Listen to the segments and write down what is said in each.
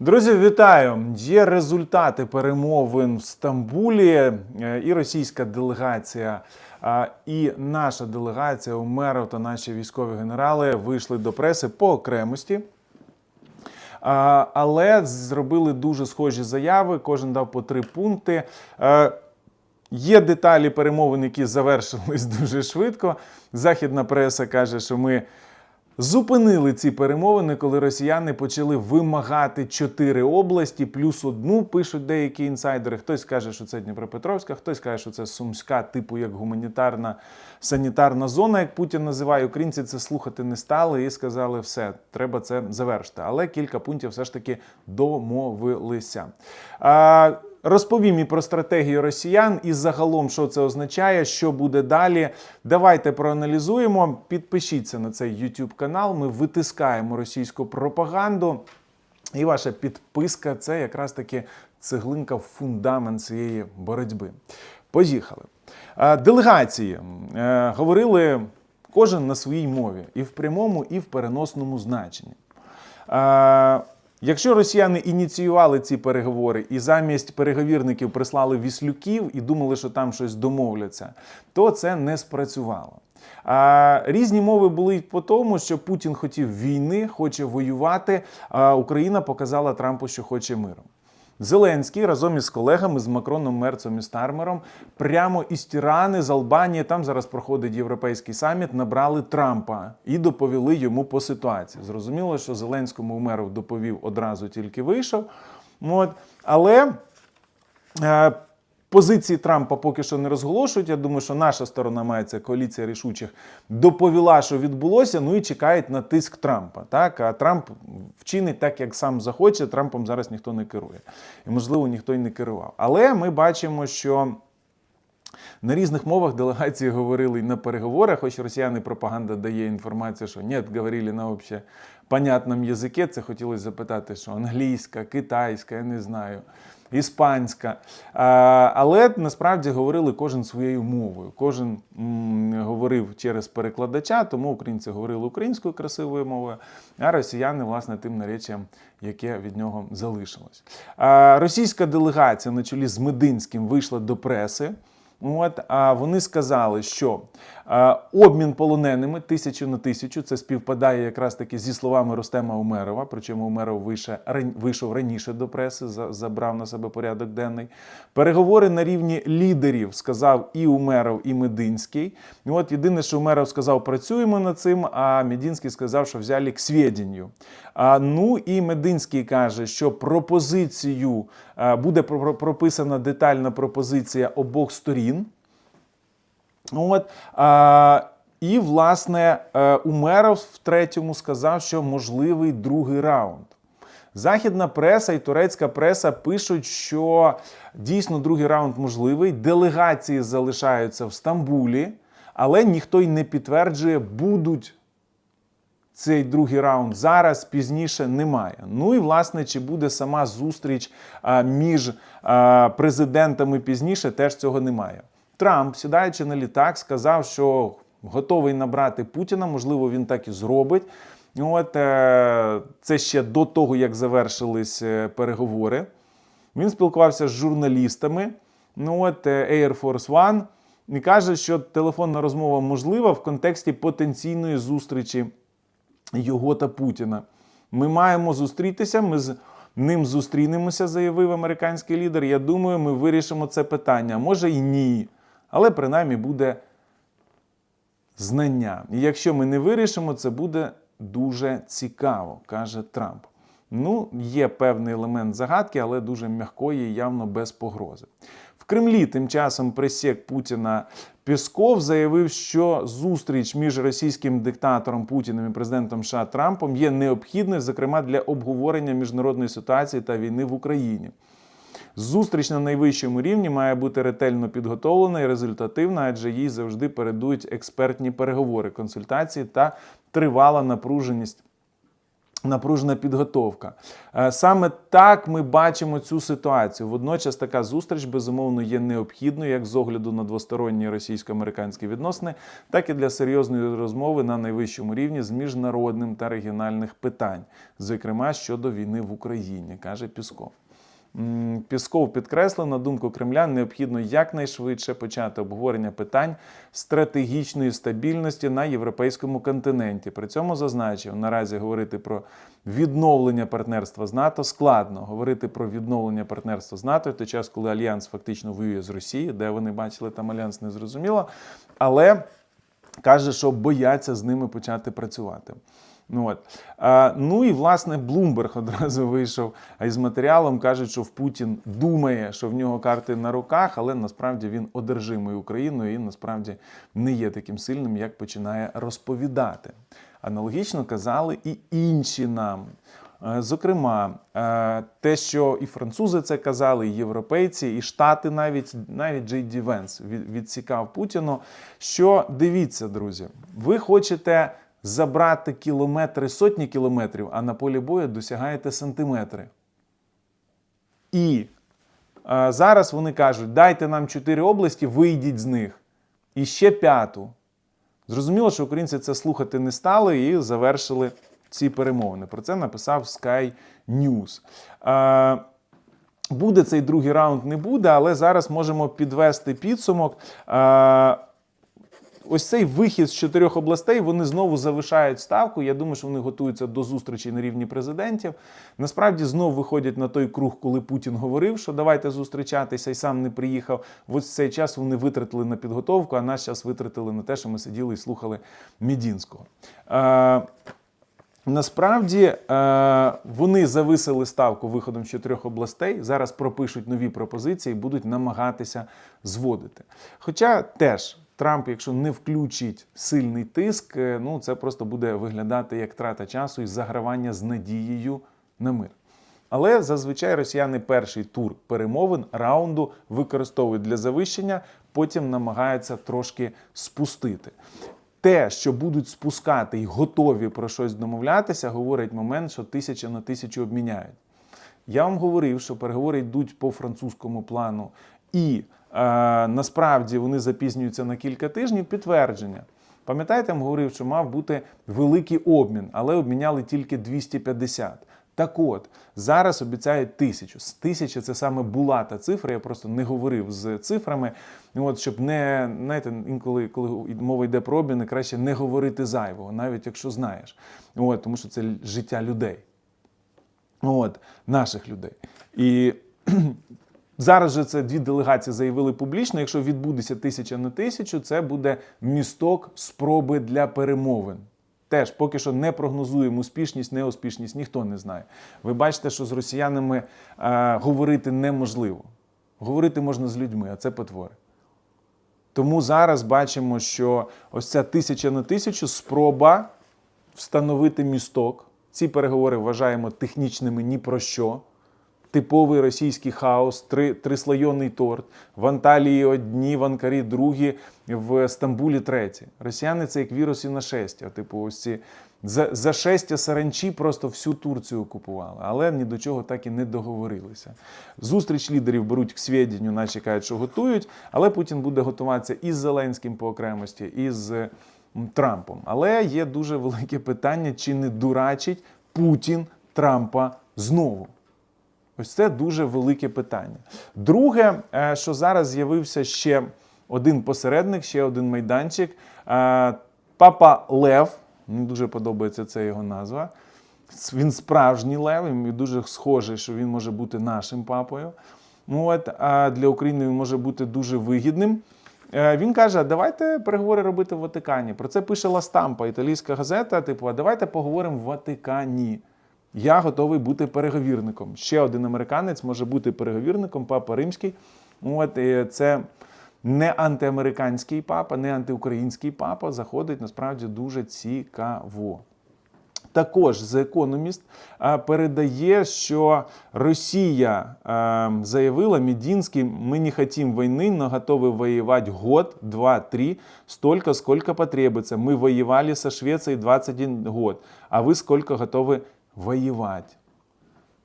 Друзі, вітаю! Є результати перемовин в Стамбулі. Е, І російська делегація, і наша делегація Умеров та наші військові генерали вийшли до преси по окремості. Але зробили дуже схожі заяви. Кожен дав по три пункти. Е, Є деталі перемовин, які завершились дуже швидко. Західна преса каже, що ми зупинили ці перемовини, коли росіяни почали вимагати чотири області, плюс одну пишуть деякі інсайдери. Хтось каже, що це Дніпропетровська, хтось каже, що це Сумська, типу як гуманітарна санітарна зона, як Путін називає. Українці це слухати не стали і сказали, все, треба це завершити. Але кілька пунктів все ж таки домовилися. А, Розповім і про стратегію росіян, і загалом, що це означає, що буде далі. Давайте проаналізуємо. Підпишіться на цей YouTube канал. Ми витискаємо російську пропаганду. І ваша підписка це якраз таки цеглинка в фундамент цієї боротьби. Поїхали. Е, Делегації е, говорили кожен на своїй мові, і в прямому, і в переносному значенні. Якщо росіяни ініціювали ці переговори і замість переговірників прислали віслюків і думали, що там щось домовляться, то це не спрацювало. А, різні мови були по тому, що Путін хотів війни, хоче воювати. А Україна показала Трампу, що хоче миру. Зеленський разом із колегами з Макроном, Мерцем і Стармером прямо із Тірани, з Албанії, там зараз проходить європейський саміт, набрали Трампа і доповіли йому по ситуації. Зрозуміло, що Зеленському Умеров доповів одразу тільки вийшов. От. Але е, позиції Трампа поки що не розголошують. Я думаю, що наша сторона має це коаліція рішучих доповіла, що відбулося. Ну і чекають на тиск Трампа. Так, а Трамп вчинить так, як сам захоче. Трампом зараз ніхто не керує, і можливо ніхто й не керував. Але ми бачимо, що. На різних мовах делегації говорили на переговорах, хоч росіяни пропаганда дає інформацію, що ні, говорили на вообще понятному язикі. Це хотілося запитати, що англійська, китайська, я не знаю, іспанська. Але насправді говорили кожен своєю мовою. Кожен говорив через перекладача, тому українці говорили українською красивою мовою, а росіяни, власне, тим наречіям, яке від нього залишилось. Російська делегація на чолі з Мединським вийшла до преси. От, а вони сказали, що обмін полоненими тисячу на тисячу це співпадає якраз таки зі словами Ростема Умерова. Причому Умеров вийшов, раніше до преси, за- забрав на себе порядок денний. Переговори на рівні лідерів сказав і Умеров, і Мединський. І от єдине, що Умеров сказав, працюємо над цим, а Мединський сказав, що взяли к сведенню. А, ну і Мединський каже, що пропозицію буде прописана детальна пропозиція обох сторін. От, і, власне, е, Умеров в третьому сказав, що можливий другий раунд. Західна преса і турецька преса пишуть, що дійсно другий раунд можливий. Делегації залишаються в Стамбулі, але ніхто й не підтверджує, будуть цей другий раунд зараз, пізніше немає. Ну і власне, чи буде сама зустріч а, між а, президентами пізніше, теж цього немає. Трамп, сідаючи на літак, сказав, що готовий набрати Путіна. Можливо, він так і зробить. От е, це ще до того, як завершились е, переговори. Він спілкувався з журналістами. Ну от е, Air Force One і каже, що телефонна розмова можлива в контексті потенційної зустрічі його та Путіна. Ми маємо зустрітися. Ми з ним зустрінемося, заявив американський лідер. Я думаю, ми вирішимо це питання. Може і ні. Але принаймні буде знання. І якщо ми не вирішимо, це буде дуже цікаво, каже Трамп. Ну, є певний елемент загадки, але дуже м'якої, і явно без погрози. В Кремлі тим часом пресек Путіна Пісков заявив, що зустріч між російським диктатором Путіним і президентом США Трампом є необхідною, зокрема для обговорення міжнародної ситуації та війни в Україні. Зустріч на найвищому рівні має бути ретельно підготовлена і результативна, адже їй завжди передують експертні переговори, консультації та тривала напруженість Напружена підготовка. Е, Саме так ми бачимо цю ситуацію. Водночас така зустріч безумовно є необхідною як з огляду на двосторонні російсько-американські відносини, так і для серйозної розмови на найвищому рівні з міжнародним та регіональних питань, зокрема щодо війни в Україні, каже Пісков. Пісков підкреслив, на думку Кремля, необхідно якнайшвидше почати обговорення питань стратегічної стабільності на європейському континенті. При цьому зазначив, наразі говорити про відновлення партнерства з НАТО складно. Говорити про відновлення партнерства з НАТО в той час, коли альянс фактично воює з Росією, де вони бачили там альянс, не зрозуміло. Але каже, що бояться з ними почати працювати. Ну, от. А, ну і власне Блумберг одразу вийшов із матеріалом. Кажуть, що в Путін думає, що в нього карти на руках, але насправді він одержимий Україною і насправді не є таким сильним, як починає розповідати. Аналогічно казали і інші нам. Е, Зокрема, е, те, що і французи це казали, і європейці, і Штати, навіть навіть Джей Ді Венс відсікав Путіну. Що дивіться, друзі, ви хочете забрати кілометри, сотні кілометрів, а на полі бою досягаєте сантиметри. І е, зараз вони кажуть: дайте нам чотири області, вийдіть з них. І ще п'яту. Зрозуміло, що українці це слухати не стали і завершили ці перемовини. Про це написав Sky News. Е, Буде цей другий раунд, не буде, але зараз можемо підвести підсумок. Е, Ось цей вихід з чотирьох областей вони знову завишають ставку. Я думаю, що вони готуються до зустрічі на рівні президентів. Насправді знову виходять на той круг, коли Путін говорив, що давайте зустрічатися, і сам не приїхав. Ось цей час вони витратили на підготовку, а наш час витратили на те, що ми сиділи і слухали Мідінського. Е, Насправді е, вони зависили ставку виходом з чотирьох областей. Зараз пропишуть нові пропозиції і будуть намагатися зводити. Хоча теж Трамп, якщо не включить сильний тиск, е, ну це просто буде виглядати як трата часу і загравання з надією на мир. Але зазвичай росіяни перший тур перемовин раунду використовують для завищення, потім намагаються трошки спустити. Те, що будуть спускати і готові про щось домовлятися, говорить момент, що тисяча на тисячу обміняють. Я вам говорив, що переговори йдуть по французькому плану, і насправді вони запізнюються на кілька тижнів. Підтвердження. Пам'ятаєте, я говорив, що мав бути великий обмін, але обміняли тільки 250. Так от, зараз обіцяють тисячу. З тисячі це саме була та цифра. Я просто не говорив з цифрами. От, щоб не знаєте, інколи, коли мова йде про обміни, краще не говорити зайвого, навіть якщо знаєш. От, тому що це життя людей. От, наших людей. І зараз же це дві делегації заявили публічно. Якщо відбудеться тисяча на тисячу, це буде місток спроби для перемовин. Теж поки що не прогнозуємо успішність, неуспішність, ніхто не знає. Ви бачите, що з росіянами е, говорити неможливо. Говорити можна з людьми, а це потвори. Тому зараз бачимо, що ось ця тисяча на тисячу спроба встановити місток. Ці переговори вважаємо технічними ні про що. Типовий російський хаос, три, трислойонний торт. В Анталії одні, в Анкарі другі, в Стамбулі треті. Росіяни це як вірус і нашестя. Типу, ось ці за, зашестя саранчі просто всю Турцію окупували, але ні до чого так і не договорилися. Зустріч лідерів беруть к свіденню, наче кажуть, що готують, але Путін буде готуватися із Зеленським по окремості, і з Трампом. Але є дуже велике питання, чи не дурачить Путін Трампа знову. Ось це дуже велике питання. Друге, е, що зараз з'явився ще один посередник, ще один майданчик. Е, Папа Лев, мені дуже подобається це його назва. Він справжній лев, і дуже схожий, що він може бути нашим папою. Ну, от, а для України він може бути дуже вигідним. Е, Він каже: давайте переговори робити в Ватикані. Про це пише Ла Стампа, італійська газета. Типу, а давайте поговоримо в Ватикані. Я готовий бути переговірником. Ще один американець може бути переговірником, папа римський. От і це не антиамериканський папа, не антиукраїнський папа. Заходить насправді дуже цікаво. Також The Economist а, передає, що Росія а, заявила Мединський, ми не хотим війни, но готовы воевать год, два, три, столько, сколько потребуется. Мы воевали со Швецией 21 год, а вы сколько готовы воювати.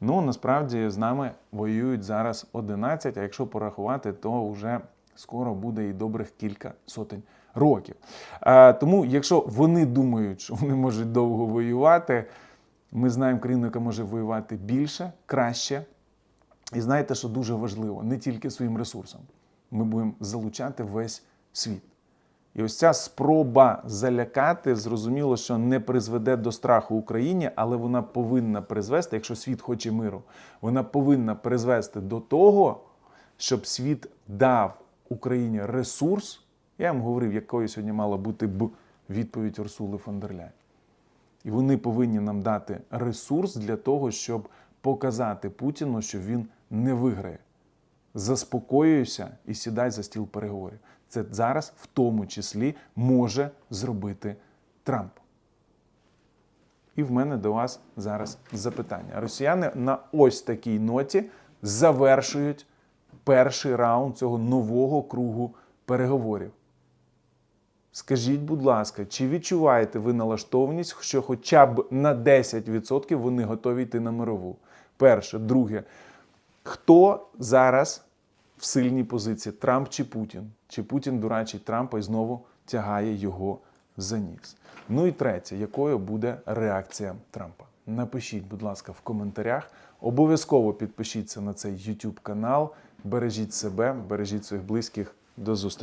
Ну, насправді з нами воюють зараз 11, а якщо порахувати, то вже скоро буде і добрих кілька сотень років. А, тому, якщо вони думають, що вони можуть довго воювати, ми знаємо країну, яка може воювати більше, краще. І знаєте, що дуже важливо, не тільки своїм ресурсом. Ми будемо залучати весь світ. І ось ця спроба залякати, зрозуміло, що не призведе до страху Україні, але вона повинна призвести, якщо світ хоче миру, вона повинна призвести до того, щоб світ дав Україні ресурс. Я вам говорив, якою сьогодні мала бути б відповідь Урсули фон дер. І вони повинні нам дати ресурс для того, щоб показати Путіну, що він не виграє. Заспокоюйся і сідай за стіл переговорів. Це зараз, в тому числі, може зробити Трамп. І в мене до вас зараз запитання. Росіяни на ось такій ноті завершують перший раунд цього нового кругу переговорів. Скажіть, будь ласка, чи відчуваєте ви налаштованість, що хоча б на 10% вони готові йти на мирову? Перше, друге, хто зараз в сильній позиції? Трамп чи Путін? Чи Путін дурачить Трампа і знову тягає його за ніс? Ну і третє, якою буде реакція Трампа? Напишіть, будь ласка, в коментарях. Обов'язково підпишіться на цей YouTube канал. Бережіть себе, бережіть своїх близьких. До зустрічі.